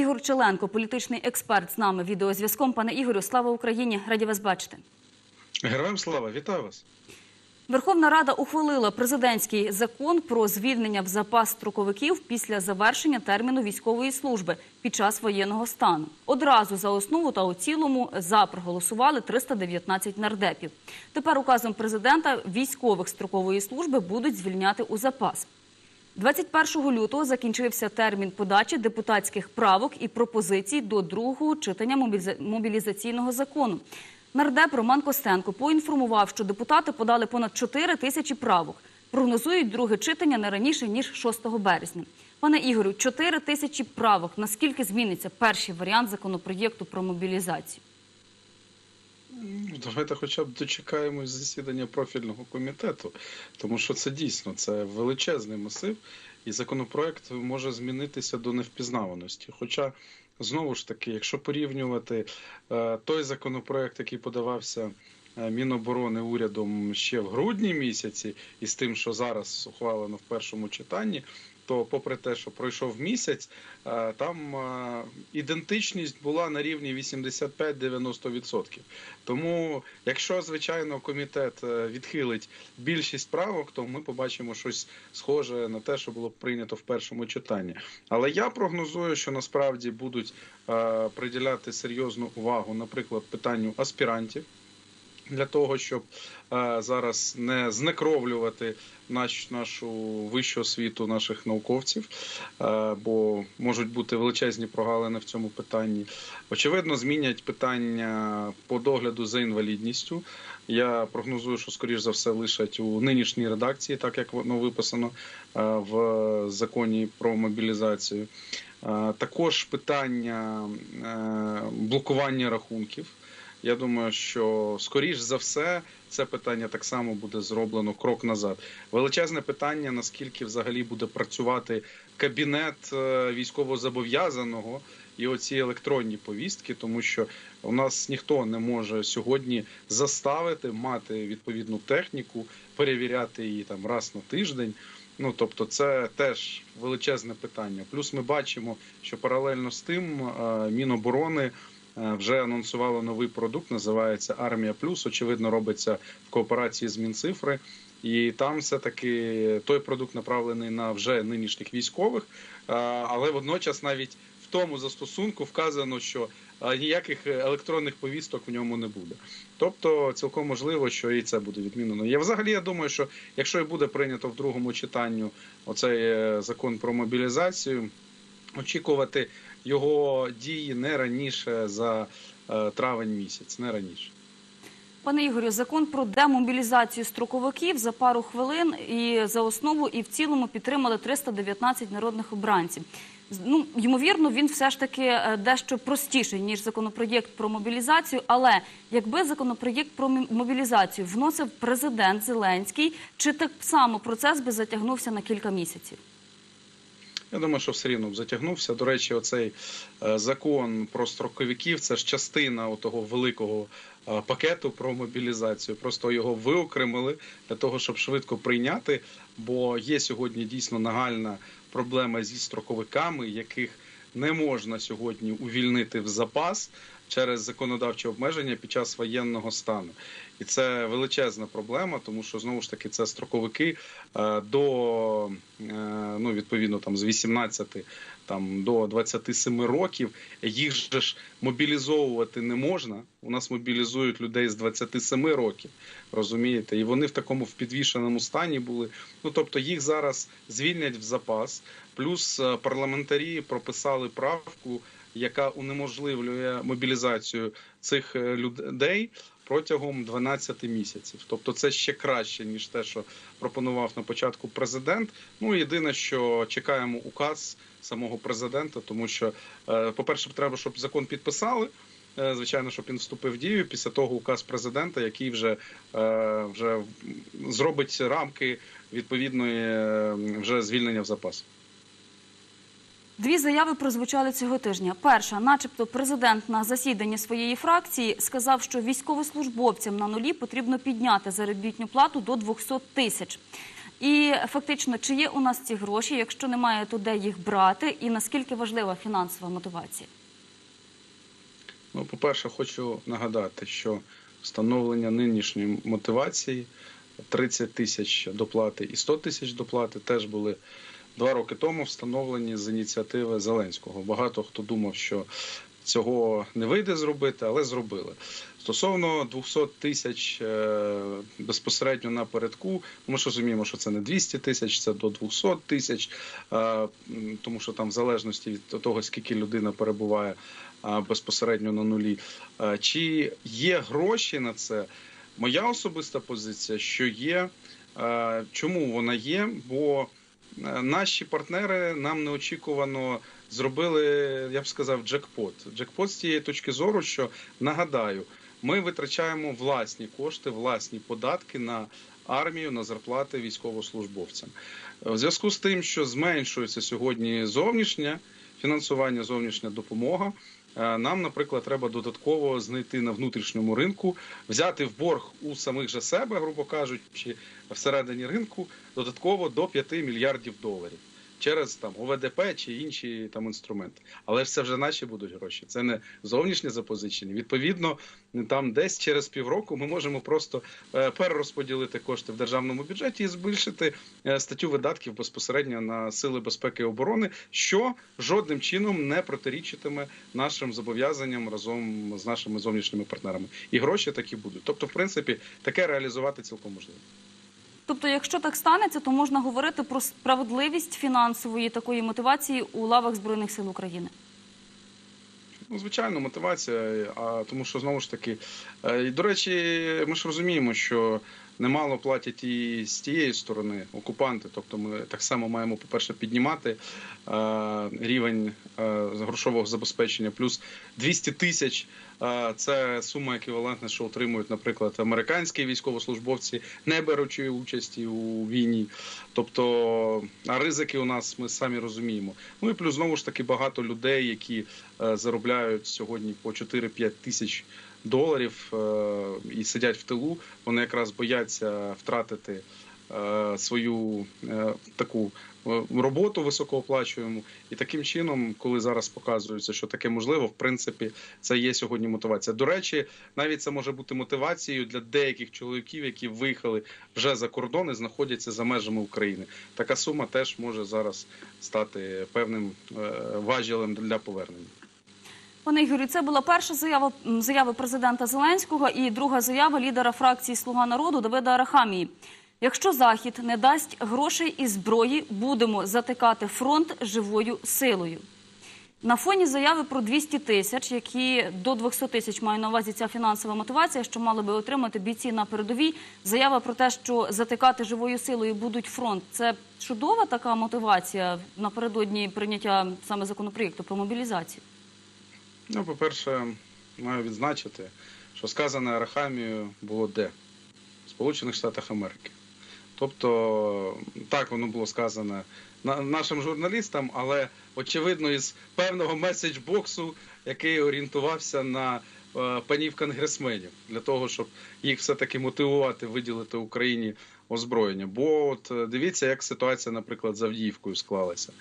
Ігор Челенко, політичний експерт, з нами відеозв'язком. Пане Ігорю, слава Україні! Раді вас бачити. Героям слава, вітаю вас. Верховна Рада ухвалила президентський закон про звільнення в запас строковиків після завершення терміну військової служби під час воєнного стану. Одразу за основу та у цілому за проголосували 319 нардепів. Тепер указом президента військових строкової служби будуть звільняти у запас. 21 лютого закінчився термін подачі депутатських правок і пропозицій до другого читання мобіліза- мобілізаційного закону. Нардеп Роман Костенко поінформував, що депутати подали понад 4 тисячі правок. Прогнозують друге читання не раніше ніж 6 березня. Пане Ігорю, 4 тисячі правок. Наскільки зміниться перший варіант законопроєкту про мобілізацію? Давайте хоча б дочекаємось засідання профільного комітету, тому що це дійсно це величезний масив, і законопроект може змінитися до невпізнаваності. Хоча, знову ж таки, якщо порівнювати е, той законопроект, який подавався е, Міноборони урядом ще в грудні місяці, і з тим, що зараз ухвалено в першому читанні, то, попри те, що пройшов місяць, е, там е, ідентичність була на рівні 85-90%. Тому, якщо звичайно комітет е, відхилить більшість правок, то ми побачимо щось схоже на те, що було прийнято в першому читанні. Але я прогнозую, що насправді будуть приділяти серйозну увагу, наприклад, питанню аспірантів. Для того щоб е, зараз не знекровлювати наш, нашу вищу освіту наших науковців, е, бо можуть бути величезні прогалини в цьому питанні. Очевидно, змінять питання по догляду за інвалідністю. Я прогнозую, що скоріш за все лишать у нинішній редакції, так як воно виписано е, в законі про мобілізацію. Також питання блокування рахунків. Я думаю, що скоріш за все це питання так само буде зроблено крок назад. Величезне питання: наскільки взагалі буде працювати кабінет е, військовозобов'язаного і оці електронні повістки, тому що у нас ніхто не може сьогодні заставити мати відповідну техніку, перевіряти її там раз на тиждень. Ну тобто, це теж величезне питання. Плюс ми бачимо, що паралельно з тим е, Міноборони вже анонсувало новий продукт, називається Армія Плюс. Очевидно, робиться в кооперації з Мінцифри. І там все таки той продукт направлений на вже нинішніх військових, е, але водночас навіть в тому застосунку вказано, що е, ніяких електронних повісток в ньому не буде. Тобто, цілком можливо, що і це буде відмінено. Я взагалі я думаю, що якщо і буде прийнято в другому читанню оцей е, закон про мобілізацію, очікувати його дії не раніше за е, травень місяць, не раніше. Пане Ігорю, закон про демобілізацію строковиків за пару хвилин і за основу, і в цілому підтримали 319 народних обранців. Ну, ймовірно, він все ж таки е, дещо простіший, ніж законопроєкт про мобілізацію. Але якби законопроєкт про мобілізацію вносив президент Зеленський, чи так само процес би затягнувся на кілька місяців? Я думаю, що все рівно б затягнувся. До речі, оцей е, закон про строковиків це ж частина того великого е, пакету про мобілізацію. Просто його виокремили для того, щоб швидко прийняти. Бо є сьогодні дійсно нагальна проблема зі строковиками, яких не можна сьогодні увільнити в запас через законодавчі обмеження під час воєнного стану. І це величезна проблема, тому що знову ж таки це строковики е, до е, ну відповідно там з 18 там до 27 років. Їх же ж мобілізовувати не можна. У нас мобілізують людей з 27 років, розумієте, і вони в такому в підвішеному стані були. Ну тобто їх зараз звільнять в запас. Плюс е, парламентарі прописали правку, яка унеможливлює мобілізацію цих е, людей протягом 12 місяців. Тобто це ще краще ніж те, що пропонував на початку президент. Ну єдине, що чекаємо указ самого президента, тому що, е, по-перше, треба, щоб закон підписали. Е, Звичайно, щоб він вступив в дію після того указ президента, який вже, вже зробить рамки відповідної вже звільнення в запас. Дві заяви прозвучали цього тижня. Перша, начебто, президент на засіданні своєї фракції сказав, що військовослужбовцям на нулі потрібно підняти заробітну плату до 200 тисяч. І фактично, чи є у нас ці гроші? Якщо немає, то де їх брати? І наскільки важлива фінансова мотивація? Ну, по-перше, хочу нагадати, що встановлення нинішньої мотивації 30 тисяч доплати і 100 тисяч доплати теж були два роки тому встановлені з ініціативи Зеленського. Багато хто думав, що цього не вийде зробити, але зробили. Стосовно 200 тисяч е, безпосередньо напередку, ми ж розуміємо, що це не 200 тисяч, це до 200 тисяч, е, тому що там в залежності від того, скільки людина перебуває безпосередньо на нулі. Чи є гроші на це? Моя особиста позиція, що є. Чому вона є? Бо е, наші партнери нам неочікувано зробили, я б сказав, джекпот. Джекпот з тієї точки зору, що нагадаю, ми витрачаємо власні кошти, власні податки на армію, на зарплати військовослужбовцям. У зв'язку з тим, що зменшується сьогодні зовнішнє фінансування, зовнішня допомога. Е, Нам, наприклад, треба додатково знайти на внутрішньому ринку, взяти в борг у самих же себе, грубо кажучи, всередині ринку додатково до 5 мільярдів доларів через там ОВДП чи інші там інструменти. Але ж це вже наші будуть гроші. Це не зовнішнє запозичення. Відповідно, там десь через півроку ми можемо просто е, перерозподілити кошти в державному бюджеті і збільшити е, статтю видатків безпосередньо на сили безпеки і оборони, що жодним чином не протирічитиме нашим зобов'язанням разом з нашими зовнішніми партнерами. І гроші такі будуть. Тобто, в принципі, таке реалізувати цілком можливо. Тобто, якщо так станеться, то можна говорити про справедливість фінансової такої мотивації у лавах збройних сил України. Ну, звичайно, мотивація, а тому що знову ж таки, е, і до речі, ми ж розуміємо, що немало платять і з тієї сторони окупанти. Тобто, ми так само маємо, по-перше, піднімати е, рівень е, грошового забезпечення, плюс 200 тисяч. е, Це сума еквівалентна, що отримують, наприклад, американські військовослужбовці, не беручи участі у війні. Тобто, а ризики у нас ми самі розуміємо. Ну і плюс знову ж таки багато людей, які заробляють сьогодні по 4-5 тисяч доларів е, і сидять в тилу. Вони якраз бояться втратити е, свою е, таку роботу високооплачуємо. І таким чином, коли зараз показується, що таке можливо, в принципі, це є сьогодні мотивація. До речі, навіть це може бути мотивацією для деяких чоловіків, які виїхали вже за кордон і знаходяться за межами України. Така сума теж може зараз стати певним важілем для повернення. Пане Ігорю, це була перша заява заяви президента Зеленського і друга заява лідера фракції Слуга народу Давида Арахамії. Якщо Захід не дасть грошей і зброї, будемо затикати фронт живою силою. На фоні заяви про 200 тисяч, які до 200 тисяч має на увазі ця фінансова мотивація, що мали би отримати бійці на передовій. Заява про те, що затикати живою силою будуть фронт. Це чудова така мотивація напередодні прийняття саме законопроєкту про мобілізацію. Ну, по-перше, маю відзначити, що сказане Арахамією було де? В Сполучених Штатах Америки. Тобто, так воно було сказано на- нашим журналістам, але очевидно, із певного меседж-боксу, який орієнтувався на е, панів конгресменів, для того, щоб їх все-таки мотивувати виділити Україні озброєння. Бо от е, дивіться, як ситуація, наприклад, з Авдіївкою склалася.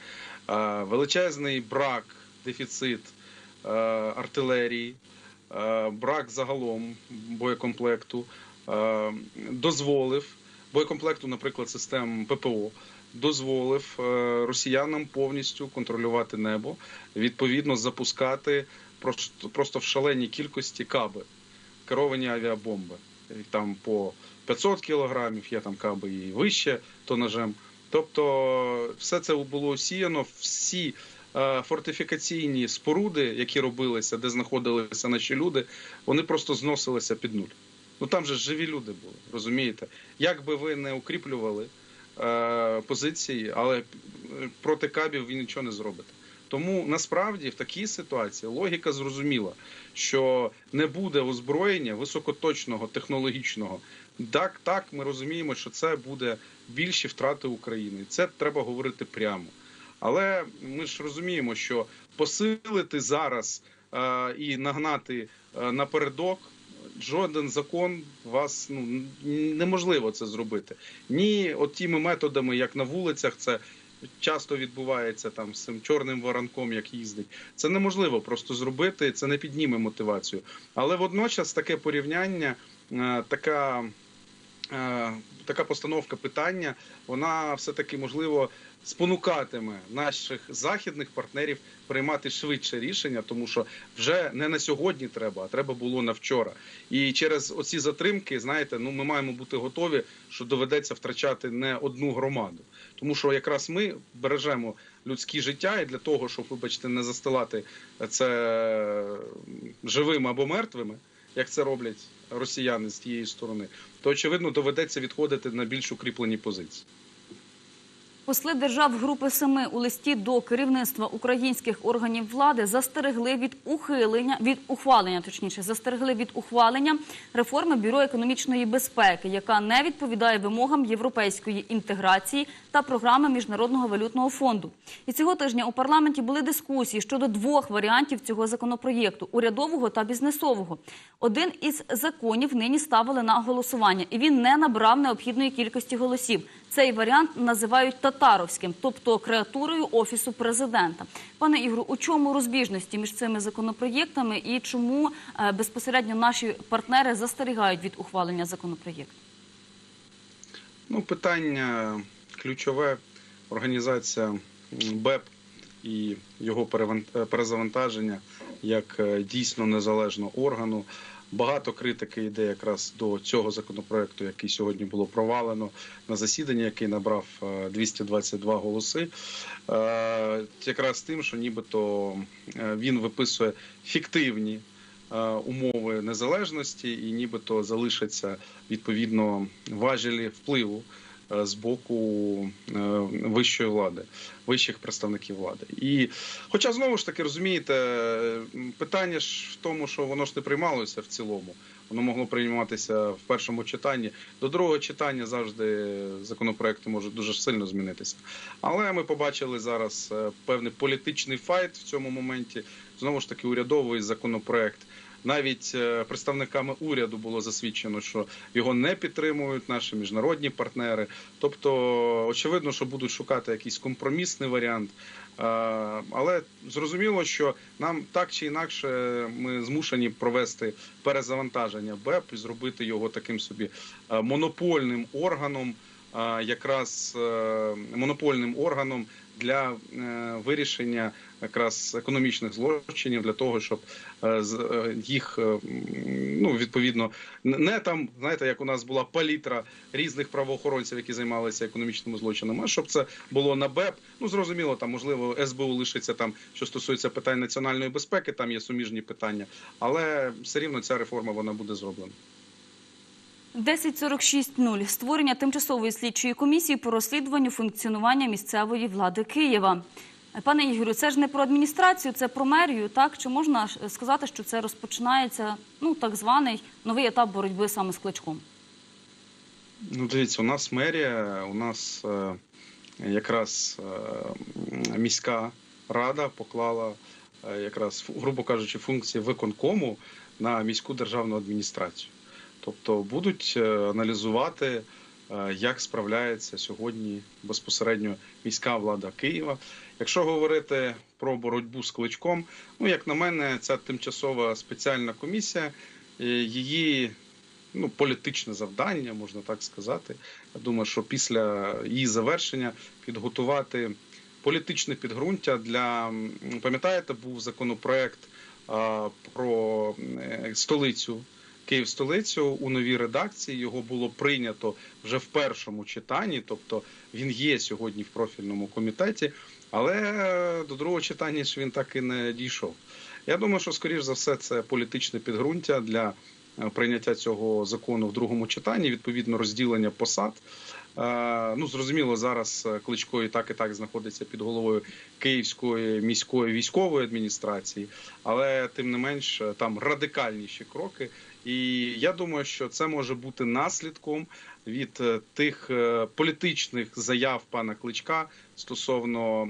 Е, Величезний брак, дефіцит артилерії, е, брак загалом боєкомплекту е, дозволив боєкомплекту, наприклад, систем ППО. Дозволив е, росіянам повністю контролювати небо, відповідно запускати просто, просто в шаленій кількості каби, керовані авіабомби. Там по 500 кілограмів, є там каби і вище тонажем. Тобто, все це було осіяно, всі е, фортифікаційні споруди, які робилися, де знаходилися наші люди, вони просто зносилися під нуль. Ну там же живі люди були, розумієте? Як би ви не укріплювали е, позиції, але е, проти кабів ви нічого не зробите. Тому насправді в такій ситуації логіка зрозуміла, що не буде озброєння високоточного, технологічного. Так, так, ми розуміємо, що це буде більші втрати України. Це треба говорити прямо. Але ми ж розуміємо, що посилити зараз е, і нагнати е, напередок жоден закон вас ну неможливо це зробити. Ні, от тими методами, як на вулицях, це часто відбувається там з цим чорним воронком, як їздить. Це неможливо просто зробити. Це не підніме мотивацію. Але водночас таке порівняння, е, така. е, Така постановка питання, вона все таки можливо спонукатиме наших західних партнерів приймати швидше рішення, тому що вже не на сьогодні треба, а треба було на вчора. І через оці затримки, знаєте, ну ми маємо бути готові, що доведеться втрачати не одну громаду, тому що якраз ми бережемо людські життя, і для того, щоб, вибачте, не застилати це живими або мертвими, як це роблять росіяни з тієї сторони, то очевидно доведеться відходити на більш укріплені позиції. Посли держав Групи Семи у листі до керівництва українських органів влади застерегли від ухилення від ухвалення, точніше, застерегли від ухвалення реформи бюро економічної безпеки, яка не відповідає вимогам європейської інтеграції та програми міжнародного валютного фонду. І цього тижня у парламенті були дискусії щодо двох варіантів цього законопроєкту урядового та бізнесового. Один із законів нині ставили на голосування, і він не набрав необхідної кількості голосів. Цей варіант називають татаровським, тобто креатурою офісу президента. Пане Ігору, у чому розбіжності між цими законопроєктами і чому е, безпосередньо наші партнери застерігають від ухвалення законопроєкту? Ну, питання ключове організація БЕП і його перезавантаження як е, дійсно незалежного органу. Багато критики йде якраз до цього законопроекту, який сьогодні було провалено на засіданні, який набрав е, 222 голоси. Е, Якраз тим, що нібито е, він виписує фіктивні е, умови незалежності, і нібито залишаться відповідно важелі впливу е, з боку е, вищої влади, вищих представників влади. І, хоча знову ж таки розумієте, питання ж в тому, що воно ж не приймалося в цілому. Воно могло прийматися в першому читанні. До другого читання завжди законопроекти можуть дуже сильно змінитися. Але ми побачили зараз е, певний політичний файт в цьому моменті. Знову ж таки, урядовий законопроект. Навіть е, представниками уряду було засвідчено, що його не підтримують наші міжнародні партнери. Тобто, очевидно, що будуть шукати якийсь компромісний варіант. Е, Але зрозуміло, що нам так чи інакше ми змушені провести перезавантаження БЕП і зробити його таким собі е, монопольним органом, якраз е, монопольним органом для е, вирішення якраз економічних злочинів для того, щоб е, їх ну відповідно не там, знаєте, як у нас була палітра різних правоохоронців, які займалися економічними злочинами, а щоб це було на БЕП. Ну зрозуміло, там можливо СБУ лишиться там, що стосується питань національної безпеки, там є суміжні питання, але все рівно ця реформа вона буде зроблена. 1046.0. Створення тимчасової слідчої комісії по розслідуванню функціонування місцевої влади Києва. Пане Ігорю, це ж не про адміністрацію, це про мерію, так? Чи можна сказати, що це розпочинається ну, так званий новий етап боротьби саме з кличком? Ну, дивіться, у нас мерія, у нас е, якраз е, міська рада поклала е, якраз, грубо кажучи, функції виконкому на міську державну адміністрацію. Тобто будуть е, аналізувати, е, як справляється сьогодні безпосередньо міська влада Києва. Якщо говорити про боротьбу з кличком, ну як на мене, ця тимчасова спеціальна комісія, е, її ну, політичне завдання, можна так сказати. Я думаю, що після її завершення підготувати політичне підґрунтя для пам'ятаєте, був законопроект про столицю. Київ столицю у новій редакції його було прийнято вже в першому читанні, тобто він є сьогодні в профільному комітеті, але до другого читання ж він так і не дійшов. Я думаю, що скоріш за все це політичне підґрунтя для е, прийняття цього закону в другому читанні, відповідно розділення посад. Е, Ну, зрозуміло, зараз е, Кличко і так і так знаходиться під головою Київської міської військової адміністрації, але тим не менш е, там радикальніші кроки. І я думаю, що це може бути наслідком від тих політичних заяв пана Кличка стосовно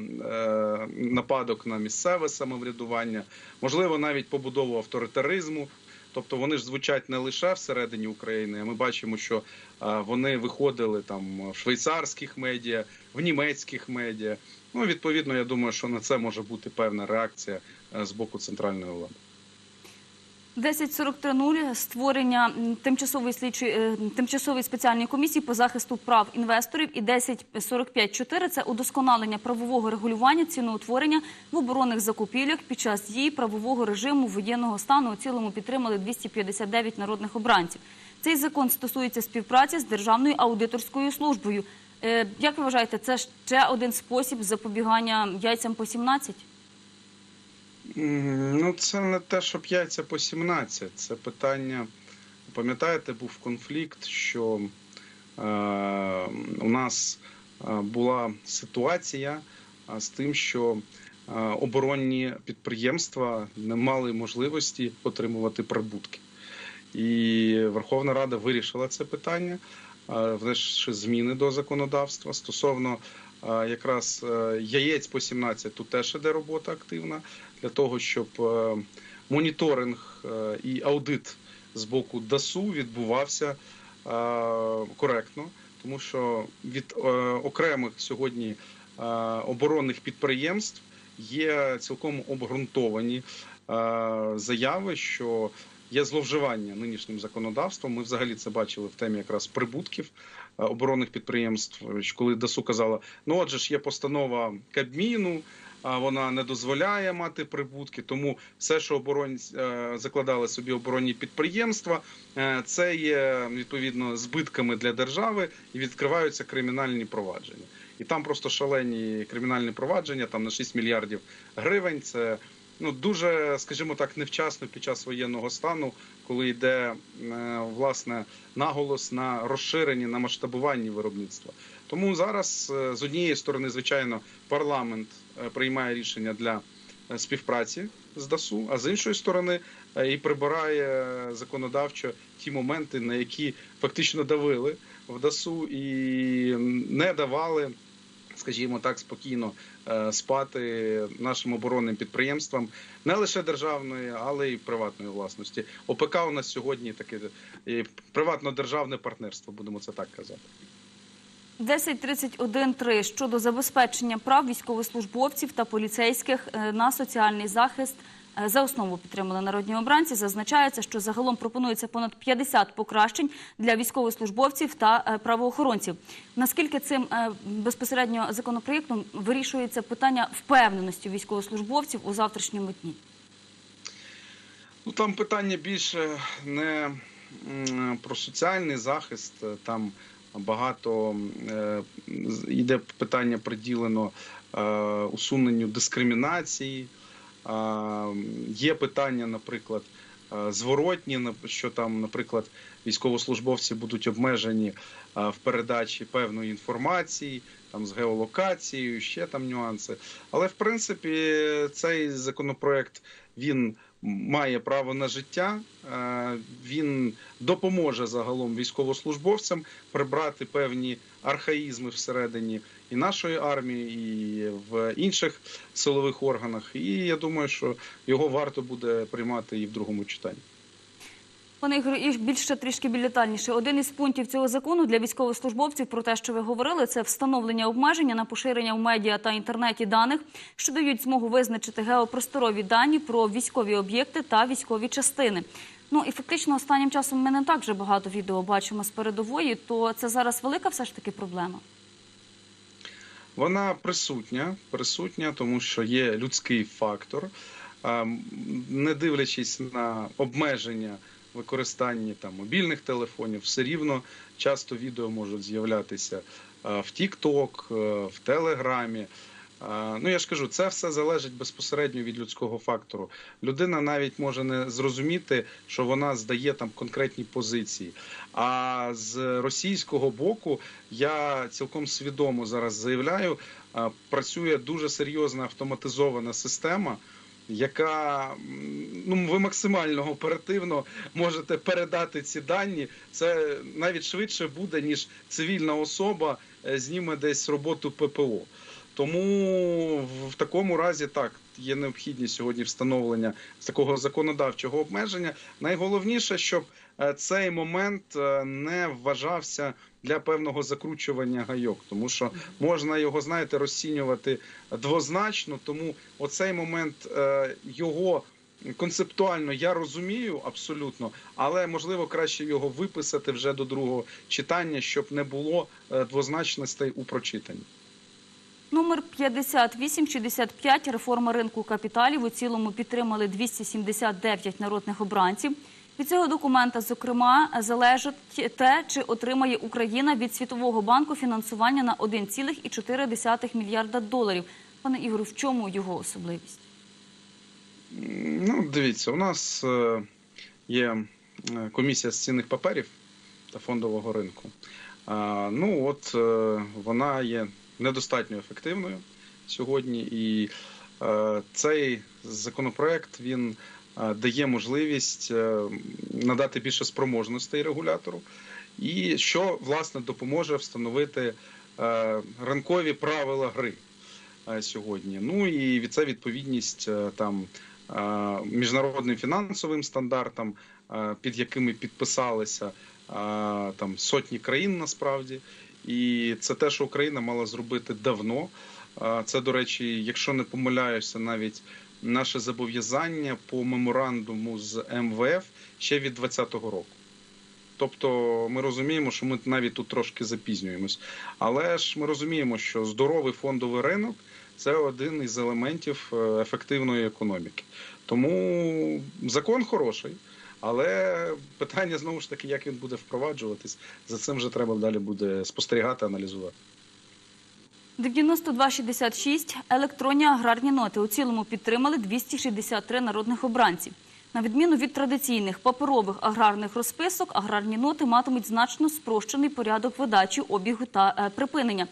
нападок на місцеве самоврядування, можливо, навіть побудову авторитаризму Тобто вони ж звучать не лише всередині України. а Ми бачимо, що вони виходили там в швейцарських медіа, в німецьких медіа. Ну відповідно, я думаю, що на це може бути певна реакція е, з боку центральної влади. 10.43.0 створення тимчасової слідчої е, тимчасової спеціальної комісії по захисту прав інвесторів і 10.45.4 – це удосконалення правового регулювання ціноутворення в оборонних закупівлях під час дії правового режиму воєнного стану. У цілому підтримали 259 народних обранців. Цей закон стосується співпраці з Державною аудиторською службою. Е, Як ви вважаєте, це ще один спосіб запобігання яйцям по 17? Ну, це не те, щоб яйця по 17. Це питання. Пам'ятаєте, був конфлікт, що е, у нас е, була ситуація з тим, що е, оборонні підприємства не мали можливості отримувати прибутки. І Верховна Рада вирішила це питання, внесши зміни до законодавства стосовно е, якраз яєць по 17, тут теж іде робота активна для того, щоб е, моніторинг е, і аудит з боку ДАСУ відбувався е, коректно, тому що від окремих сьогодні оборонних підприємств є цілком обґрунтовані заяви, що є зловживання нинішнім законодавством. Ми взагалі це бачили в темі якраз прибутків оборонних підприємств. Коли ДАСУ казала, ну отже ж є постанова Кабміну. Вона не дозволяє мати прибутки, тому все, що оборонь е, закладали собі оборонні підприємства, е, це є відповідно збитками для держави і відкриваються кримінальні провадження. І там просто шалені кримінальні провадження, там на 6 мільярдів гривень. Це ну дуже, скажімо так, невчасно під час воєнного стану, коли йде е, власне наголос на розширенні, на масштабуванні виробництва. Тому зараз е, з однієї сторони, звичайно, парламент е, приймає рішення для співпраці з ДАСУ, а з іншої сторони і прибирає законодавчо ті моменти, на які фактично давили в ДАСУ і не давали. Скажімо так, спокійно е, спати нашим оборонним підприємствам не лише державної, але й приватної власності. ОПК у нас сьогодні таке приватно-державне партнерство, будемо це так казати. 10.31.3 щодо забезпечення прав військовослужбовців та поліцейських е, на соціальний захист. Е, За основу підтримали народні обранці. Зазначається, що загалом пропонується понад 50 покращень для військовослужбовців та е, правоохоронців. Наскільки цим е, безпосередньо законопроєктом вирішується питання впевненості військовослужбовців у завтрашньому дні? Ну там питання більше не про соціальний захист. Там багато йде питання приділено усуненню дискримінації. Є питання, наприклад, зворотні, що там, наприклад, військовослужбовці будуть обмежені в передачі певної інформації, там з геолокацією, ще там нюанси. Але в принципі цей законопроект він має право на життя. Він допоможе загалом військовослужбовцям прибрати певні архаїзми всередині і нашої армії, і в інших силових органах. І я думаю, що його варто буде приймати і в другому читанні. Пане Ігорю, і більше трішки більш детальніше. Один із пунктів цього закону для військовослужбовців про те, що ви говорили, це встановлення обмеження на поширення в медіа та інтернеті даних, що дають змогу визначити геопросторові дані про військові об'єкти та військові частини. Ну і фактично останнім часом ми не так вже багато відео бачимо з передової. То це зараз велика все ж таки проблема. Вона присутня, присутня, тому що є людський фактор. Не дивлячись на обмеження використання там мобільних телефонів, все рівно часто відео можуть з'являтися в TikTok, е, в Телеграмі. А, Ну я ж кажу, це все залежить безпосередньо від людського фактору. Людина навіть може не зрозуміти, що вона здає там конкретні позиції. А з російського боку я цілком свідомо зараз заявляю, працює дуже серйозна автоматизована система. Яка ну ви максимально оперативно можете передати ці дані, це навіть швидше буде ніж цивільна особа е, зніме десь роботу ППО. Тому в- такому разі так є необхідність сьогодні встановлення такого законодавчого обмеження. Найголовніше, щоб е, цей момент е, не вважався для певного закручування гайок, тому що можна його, знаєте, розцінювати двозначно. Тому оцей момент е, його концептуально я розумію абсолютно, але можливо краще його виписати вже до другого читання, щоб не було двозначностей у прочитанні. Номер 5865 реформа ринку капіталів у цілому підтримали 279 народних обранців. Від цього документа, зокрема, залежить те, чи отримає Україна від Світового банку фінансування на 1,4 мільярда доларів. Пане Ігорю, в чому його особливість? Ну, дивіться, у нас е, є е, комісія з цінних паперів та фондового ринку. Ну, от е, вона є недостатньо ефективною сьогодні, і е, цей законопроект він е, дає можливість е, надати більше спроможностей регулятору, і що власне допоможе встановити ранкові правила гри сьогодні. Ну і від це відповідність там міжнародним фінансовим стандартам, під якими підписалися там сотні країн насправді. І це те, що Україна мала зробити давно. Це, до речі, якщо не помиляюся, навіть наше зобов'язання по меморандуму з МВФ ще від 2020 року. Тобто ми розуміємо, що ми навіть тут трошки запізнюємось. Але ж ми розуміємо, що здоровий фондовий ринок це один із елементів е, ефективної економіки. Тому закон хороший, але питання знову ж таки, як він буде впроваджуватись, за цим вже треба далі буде спостерігати, аналізувати. 9266 електронні аграрні ноти у цілому підтримали 263 народних обранців. На відміну від традиційних паперових аграрних розписок, аграрні ноти матимуть значно спрощений порядок видачі, обігу та е, припинення.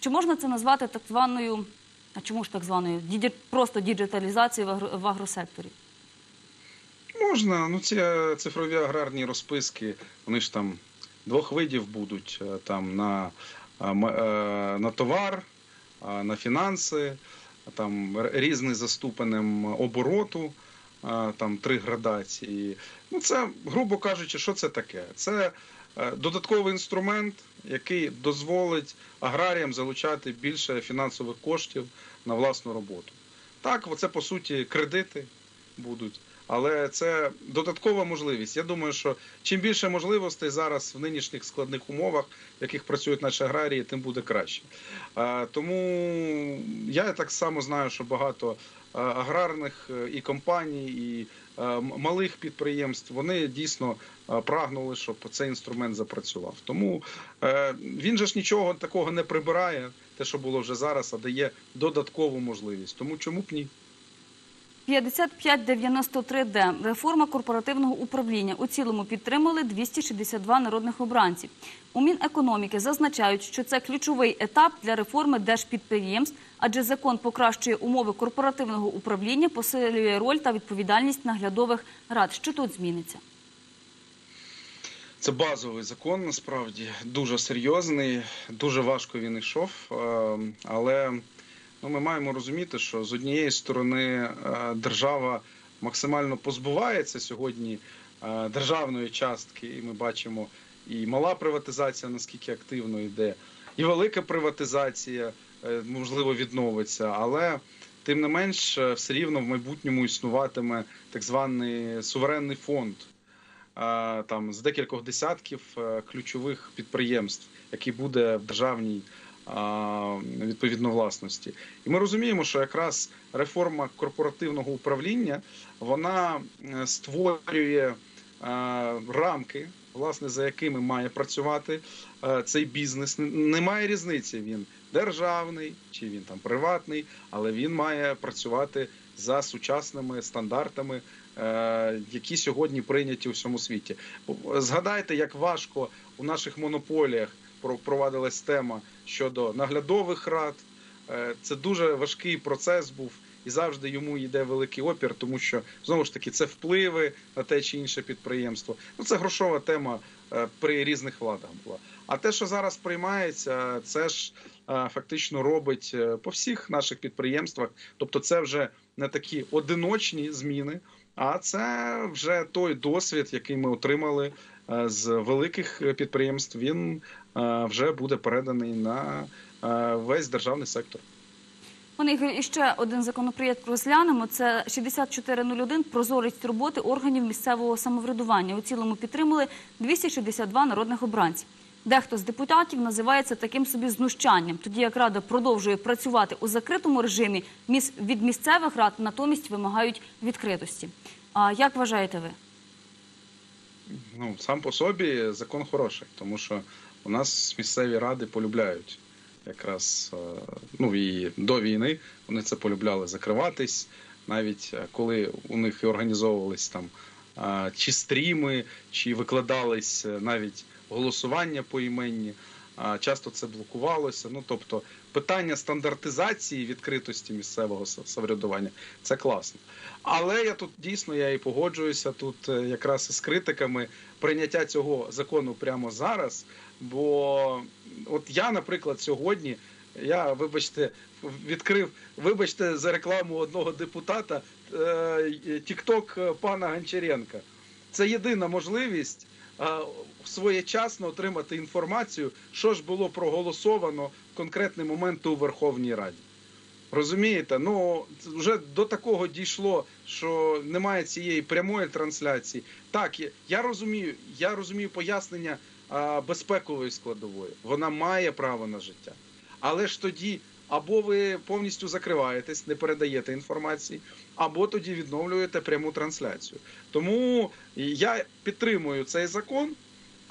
Чи можна це назвати так званою, а чому ж так званою, діді- просто діджиталізацією в агро- в агросекторі? Можна, ну ці е, цифрові аграрні розписки, вони ж там двох видів будуть е, там на, е, на товар, на фінанси, там різний за ступенем обороту, там три градації. Ну, це, грубо кажучи, що це таке? Це додатковий інструмент, який дозволить аграріям залучати більше фінансових коштів на власну роботу. Так, це по суті кредити будуть. Але це додаткова можливість. Я думаю, що чим більше можливостей зараз в нинішніх складних умовах, в яких працюють наші аграрії, тим буде краще. Тому я так само знаю, що багато аграрних е, і компаній, і малих підприємств вони дійсно прагнули, щоб цей інструмент запрацював. Тому е, він же ж нічого такого не прибирає, те, що було вже зараз, а дає додаткову можливість. Тому чому б ні? 5593Д. Реформа корпоративного управління. У цілому підтримали 262 народних обранців. У Мінекономіки зазначають, що це ключовий етап для реформи держпідприємств, адже закон покращує умови корпоративного управління, посилює роль та відповідальність наглядових рад. Що тут зміниться? Це базовий закон, насправді дуже серйозний, дуже важко він йшов. е, Але ну, ми маємо розуміти, що з однієї сторони е, держава максимально позбувається сьогодні е, державної частки, і ми бачимо і мала приватизація, наскільки активно йде, і велика приватизація, е, можливо, відновиться. Але тим не менш, все рівно в майбутньому існуватиме так званий суверенний фонд там з декількох десятків ключових підприємств, які буде в державній відповідно власності. І ми розуміємо, що якраз реформа корпоративного управління вона е, створює е, рамки, власне, за якими має працювати е, цей бізнес. Немає різниці, він державний чи він там приватний, але він має працювати за сучасними стандартами, які сьогодні прийняті у всьому світі. Згадайте, як важко у наших монополіях про- провадилась тема щодо наглядових рад. Е, Це дуже важкий процес був. І завжди йому йде великий опір, тому що знову ж таки це впливи на те чи інше підприємство. Ну це грошова тема е, при різних владах була. А те, що зараз приймається, це ж е, фактично робить по всіх наших підприємствах. Тобто, це вже не такі одиночні зміни, а це вже той досвід, який ми отримали з великих підприємств. Він е, вже буде переданий на е, весь державний сектор. Пане Ігор, і ще один законопроєкт розглянемо. Це 6401 прозорість роботи органів місцевого самоврядування. У цілому підтримали 262 народних обранців. Дехто з депутатів називає це таким собі знущанням, тоді як рада продовжує працювати у закритому режимі, від місцевих рад натомість вимагають відкритості. А як вважаєте ви? Ну, сам по собі закон хороший, тому що у нас місцеві ради полюбляють якраз е, ну і до війни вони це полюбляли закриватись, навіть е, коли у них і організовувались там е, чи стріми, чи викладались навіть голосування поіменні. Часто це блокувалося. Ну тобто, питання стандартизації відкритості місцевого самоврядування це класно. Але я тут дійсно я і погоджуюся тут е, якраз із критиками прийняття цього закону прямо зараз. Бо от я, наприклад, сьогодні. Я, вибачте, відкрив, вибачте, за рекламу одного депутата Тікток пана Гончаренка. Це єдина можливість е, своєчасно отримати інформацію, що ж було проголосовано в конкретний момент у Верховній Раді. Розумієте, ну вже до такого дійшло, що немає цієї прямої трансляції. Так, я- я розумію, я розумію пояснення а, безпекової складової. Вона має право на життя. Але ж тоді або ви повністю закриваєтесь, не передаєте інформації, або тоді відновлюєте пряму трансляцію. Тому я підтримую цей закон.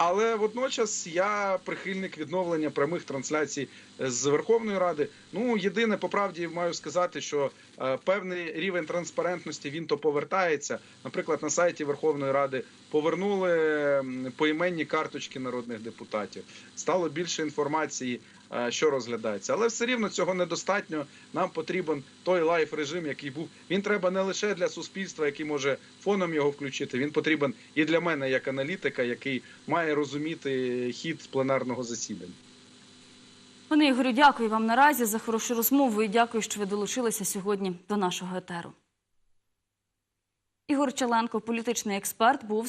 Але водночас я прихильник відновлення прямих трансляцій з Верховної Ради. Ну єдине по правді маю сказати, що е, певний рівень транспарентності він то повертається. Наприклад, на сайті Верховної Ради повернули поіменні карточки народних депутатів. Стало більше інформації, е, що розглядається, але все рівно цього недостатньо. Нам потрібен той лайф режим, який був. Він треба не лише для суспільства, який може фоном його включити. Він потрібен і для мене, як аналітика, який має розуміти хід пленарного засідання. Пане Ігорю, дякую вам наразі за хорошу розмову і дякую, що ви долучилися сьогодні до нашого етеру. Ігор Челенко, політичний експерт, був